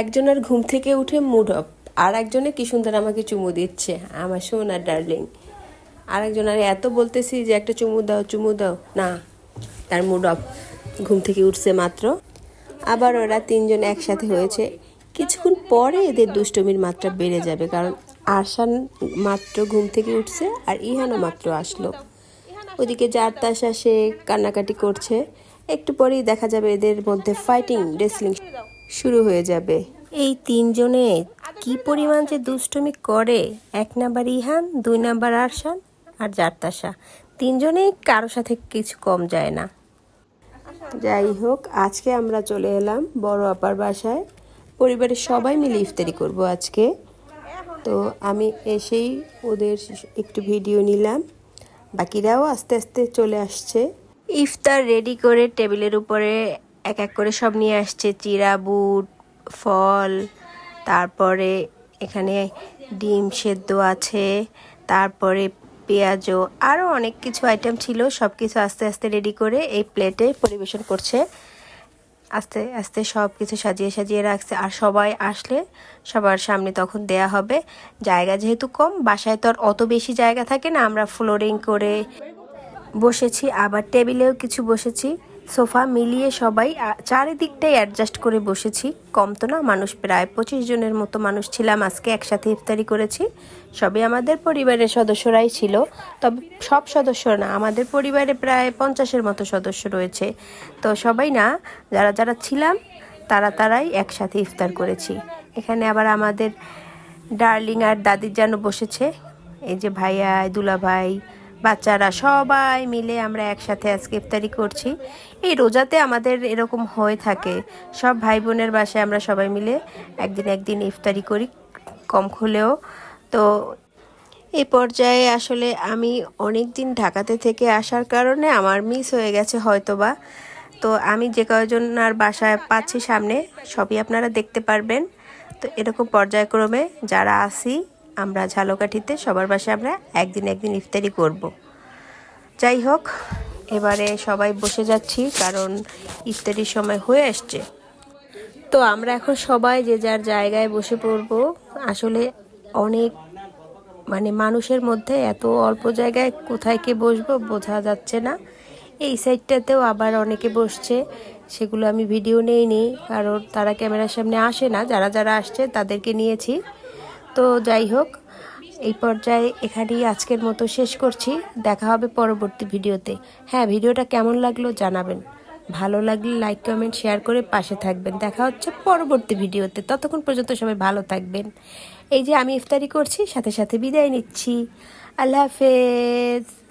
একজনের ঘুম থেকে উঠে মুড অফ আর একজনে কি সুন্দর আমাকে চুমু দিচ্ছে। আমার সোনার ডার্লিং আর একজন, আর এত বলতেছি যে একটা চুমু দাও চুমু দাও। না, তার মুড অফ ঘুম থেকে উঠছে মাত্র। আবার ওরা তিনজন একসাথে হয়েছে। কিছুক্ষণ পরে এদের দুষ্টমির মাত্রা বেড়ে যাবে, কারণ আরশান মাত্র ঘুম থেকে উঠছে আর ইহানও মাত্র আসলো। ওদিকে যার তাসা সে কান্নাকাটি করছে। একটু পরেই দেখা যাবে এদের মধ্যে ফাইটিং রেসলিং শুরু হয়ে যাবে। এই তিনজনে কি পরিমাণ যে দুষ্টমি করে? এক নাম্বার ইহান দুই নাম্বার আরশান আর জারতাসা। তিনজনেই কারও সাথে কিছু কম যায় না। যাই হোক আজকে আমরা চলে এলাম বড় আপার বাসায়। পরিবারের সবাই মিলে ইফতারি করব আজকে। তো আমি এসেই ওদের একটু ভিডিও নিলাম। বাকিরাও আস্তে আস্তে চলে আসছে। ইফতার রেডি করে টেবিলের উপরে এক এক করে সব নিয়ে আসছে। চিরা, বুট, ফল, তারপরে এখানে ডিম সেদ্ধ আছে, তারপরে পেঁয়াজও আরও অনেক কিছু আইটেম ছিল। সব কিছু আস্তে আস্তে রেডি করে এই প্লেটে পরিবেশন করছে। আস্তে আস্তে সব কিছু সাজিয়ে সাজিয়ে রাখছে। আর সবাই আসলে সবার সামনে তখন দেয়া হবে। জায়গা যেহেতু কম, বাসায় তো আর অত বেশি জায়গা থাকে না। আমরা ফ্লোরিং করে বসেছি, আবার টেবিলেও কিছু বসেছি। সোফা মিলিয়ে সবাই চারিদিকটাই অ্যাডজাস্ট করে বসেছি। কম তো না, মানুষ প্রায় পঁচিশ জনের মতো মানুষ ছিলাম আজকে, একসাথে ইফতারি করেছি। সবই আমাদের পরিবারের সদস্যরাই ছিল। তবে সব সদস্য না, আমাদের পরিবারে প্রায় পঞ্চাশের মতো সদস্য রয়েছে। তো সবাই না, যারা যারা ছিলাম, তারা তারাই একসাথে ইফতার করেছি। এখানে আবার আমাদের ডার্লিং আর দাদির যেন বসেছে। এই যে ভাইয়া দুলা ভাই বাচ্চারা সবাই মিলে আমরা একসাথে আজকে ইফতারি করছি। এই রোজাতে আমাদের এরকম হয়ে থাকে। সব ভাই বোনের বাসায় আমরা সবাই মিলে একদিন একদিন ইফতারি করি, কম হলেও। তো এই পর্যায়ে আসলে আমি অনেক দিন ঢাকাতে থেকে আসার কারণে আমার মিস হয়ে গেছে হয়তোবা। তো আমি যে কয়জন আর বাসায় পাচ্ছি সামনে, সবই আপনারা দেখতে পারবেন। তো এরকম পর্যায়ক্রমে যারা আসি আমরা ঝালকাঠিতে, সবার বাসায় আমরা একদিন একদিন ইফতারি করব। যাই হোক, এবারে সবাই বসে যাচ্ছি, কারণ ইফতারির সময় হয়ে আসছে। তো আমরা এখন সবাই যে যার জায়গায় বসে পড়ব, আসলে অনেক মানে মানুষের মধ্যে এত অল্প জায়গায় কোথায় কে বসবো বোঝা যাচ্ছে না। এই সাইডটাতেও আবার অনেকে বসছে, সেগুলো আমি ভিডিও নেইনি, কারণ তারা ক্যামেরার সামনে আসে না। যারা যারা আসছে তাদেরকে নিয়েছি। তো যাই হোক, এই পর্যায়ে এখানেই আজকের মতো শেষ করছি। দেখা হবে পরবর্তী ভিডিওতে। হ্যাঁ ভিডিওটা কেমন লাগল জানাবেন। ভালো লাগলে লাইক কমেন্ট শেয়ার করে পাশে থাকবেন। দেখা হচ্ছে পরবর্তী ভিডিওতে। ততক্ষণ পর্যন্ত সবাই ভালো থাকবেন। এই যে আমি ইফতারি করছি, সাথে সাথে বিদায় নিচ্ছি। আল্লাহ হাফেজ।